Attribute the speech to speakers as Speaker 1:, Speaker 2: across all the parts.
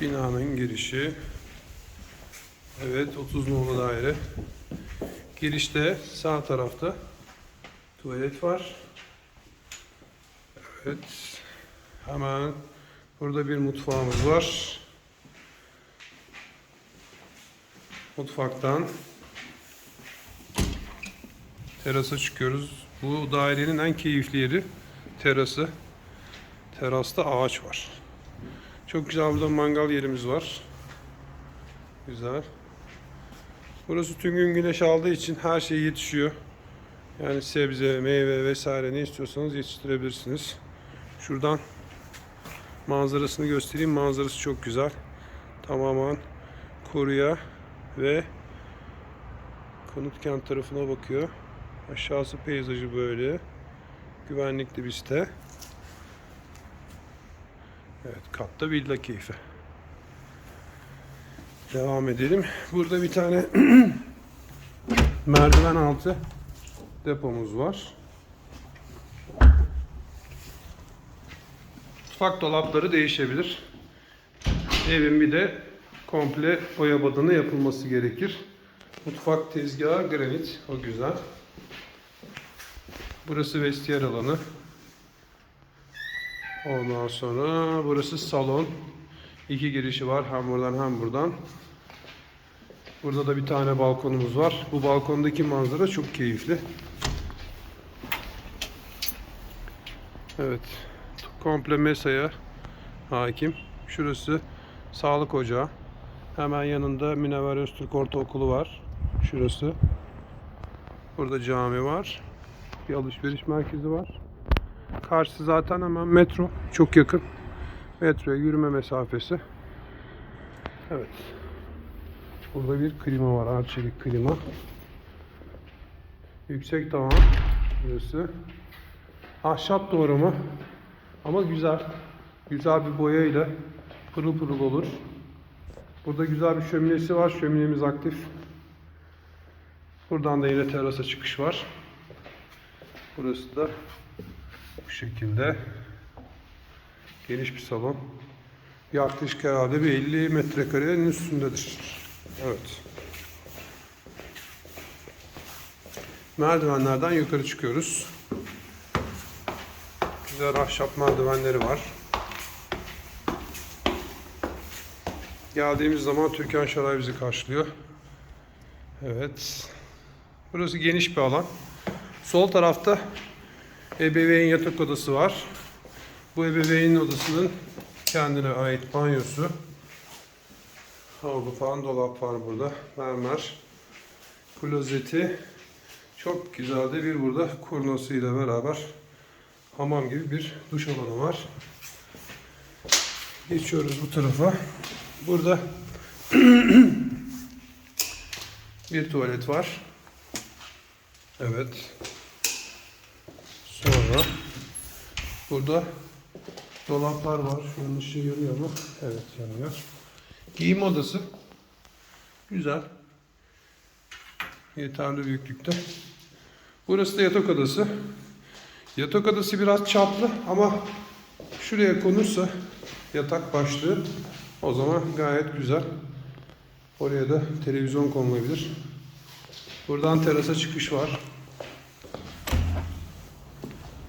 Speaker 1: Binanın girişi. Evet 30 nolu daire. Girişte sağ tarafta tuvalet var. Evet. Hemen burada bir mutfağımız var. Mutfaktan terasa çıkıyoruz. Bu dairenin en keyifli yeri terası. Terasta ağaç var. Çok güzel burada mangal yerimiz var. Güzel. Burası tüm gün güneş aldığı için her şey yetişiyor. Yani sebze, meyve vesaire ne istiyorsanız yetiştirebilirsiniz. Şuradan manzarasını göstereyim. Manzarası çok güzel. Tamamen koruya ve Konutkent tarafına bakıyor. Aşağısı peyzajı böyle. Güvenlikli bir site. Evet, katta villa keyfi. Devam edelim. Burada bir tane merdiven altı depomuz var. Mutfak dolapları değişebilir. Evin bir de komple boya badana yapılması gerekir. Mutfak tezgahı granit. O güzel. Burası vestiyer alanı. Ondan sonra burası salon. İki girişi var. Hem buradan hem buradan. Burada da bir tane balkonumuz var. Bu balkondaki manzara çok keyifli. Evet. Komple mesaya hakim. Şurası sağlık ocağı. Hemen yanında Münevver Öztürk Ortaokulu var. Şurası. Burada cami var. Bir alışveriş merkezi var. Karşı zaten hemen metro. Çok yakın. Metroya yürüme mesafesi. Evet. Burada bir klima var. Arçelik klima. Yüksek tavan. Burası. Ahşap doğrama. Ama güzel. Güzel bir boyayla pırıl pırıl olur. Burada güzel bir şöminesi var. Şöminemiz aktif. Buradan da yine terasa çıkış var. Burası da bu şekilde geniş bir salon. Yaklaşık herhalde bir 50 metrekarenin üstündedir. Evet. Merdivenlerden yukarı çıkıyoruz. Güzel ahşap merdivenleri var. Geldiğimiz zaman Türkan Şoray bizi karşılıyor. Evet. Burası geniş bir alan. Sol tarafta ebeveyn yatak odası var. Bu ebeveyn odasının kendine ait banyosu. Havlu falan dolap var burada. Mermer. Klozeti. Çok güzel de bir burada kurnasıyla beraber hamam gibi bir duş alanı var. Geçiyoruz bu tarafa. Burada bir tuvalet var. Evet. Sonra burada dolaplar var. Şu an ışığı yanıyor mu? Evet yanıyor. Giyim odası. Güzel. Yeterli büyüklükte. Burası da yatak odası. Yatak odası biraz çaplı ama şuraya konursa yatak başlığı o zaman gayet güzel. Oraya da televizyon konulabilir. Buradan terasa çıkış var.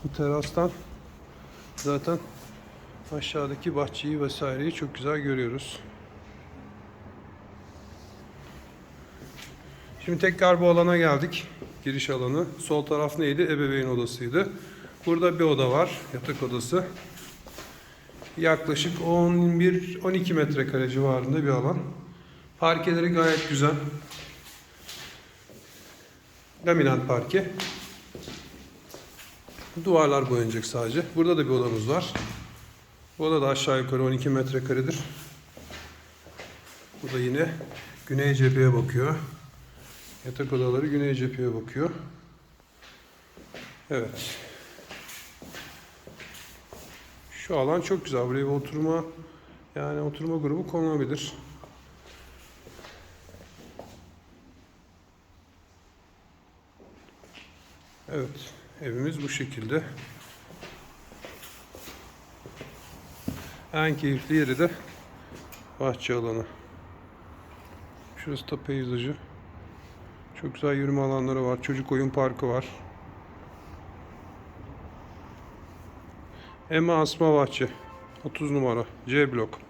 Speaker 1: Bu terastan zaten aşağıdaki bahçeyi vesaireyi çok güzel görüyoruz. Şimdi tekrar bu alana geldik. Giriş alanı. Sol taraf neydi? Ebeveyn odasıydı. Burada bir oda var. Yatak odası. Yaklaşık 11-12 metrekare civarında bir alan. Parkeleri gayet güzel. Laminat parke. Duvarlar boyanacak sadece. Burada da bir odamız var. Bu oda da aşağı yukarı 12 metrekaredir. Bu da yine güney cepheye bakıyor. Yatak odaları güney cepheye bakıyor. Evet. Şu alan çok güzel. Buraya bir oturma yani oturma grubu konulabilir. Evet. Evimiz bu şekilde. En keyifli yeri de Bahçe alanı. Şurası da peyzajı. Çok güzel yürüme alanları var. Çocuk oyun parkı var. Ema Asma Bahçe. 30 numara. C blok.